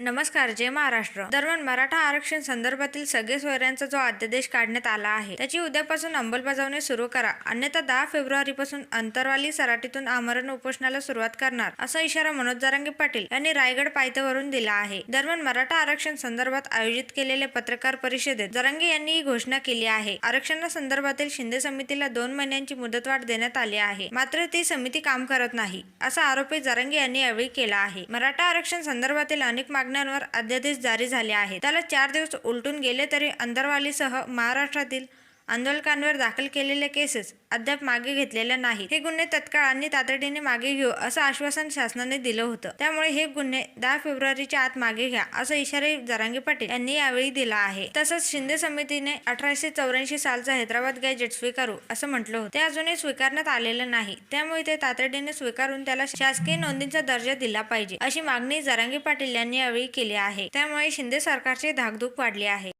नमस्कार जय महाराष्ट्र. दरम्यान मराठा आरक्षण संदर्भातील सगळे सोयऱ्यांचा जो अध्यादेश काढण्यात आला आहे त्याची उद्यापासून अंमलबजावणी सुरू करा. अन्यथा दहा फेब्रुवारीपासून अंतरवाली सराटीतून आमरण उपोषणाला सुरुवात करणार असा इशारा मनोज जरांगे पाटील यांनी रायगड पायथ्यावरून दिला आहे. दरम्यान मराठा आरक्षण संदर्भात आयोजित केलेल्या पत्रकार परिषदेत जरांगे यांनी ही घोषणा केली आहे. आरक्षणासंदर्भातील शिंदे समितीला दोन महिन्यांची मुदतवाढ देण्यात आली आहे. मात्र ती समिती काम करत नाही असा आरोपही जरांगे यांनी यावेळी केला आहे. मराठा आरक्षण संदर्भातील अनेक मागण्यांवर अध्यादेश जारी झाले आहेत. त्याला चार दिवस उलटून गेले तरी अंदरवालीसह महाराष्ट्रातील आंदोलकांवर दाखल केलेले केसेस अद्याप मागे घेतलेल्या नाही हे गुन्हे तत्काळ आणि तातडीने मागे घेऊ असं आश्वासन शासनाने दिलं होतं. त्यामुळे हे गुन्हे दहा फेब्रुवारीच्या आत मागे घ्या असा इशाराही जरांगे पाटील यांनी यावेळी दिला आहे. तसंच शिंदे समितीने अठराशे चौऱ्याऐंशी सालचा हैदराबाद गॅजेट स्वीकारू असं म्हटलं होतं. ते अजूनही स्वीकारण्यात आलेलं नाही त्यामुळे ते तातडीने स्वीकारून त्याला शासकीय नोंदींचा दर्जा दिला पाहिजे अशी मागणी जरांगे पाटील यांनी यावेळी केली आहे. त्यामुळे शिंदे सरकारची धाकधूक वाढली आहे.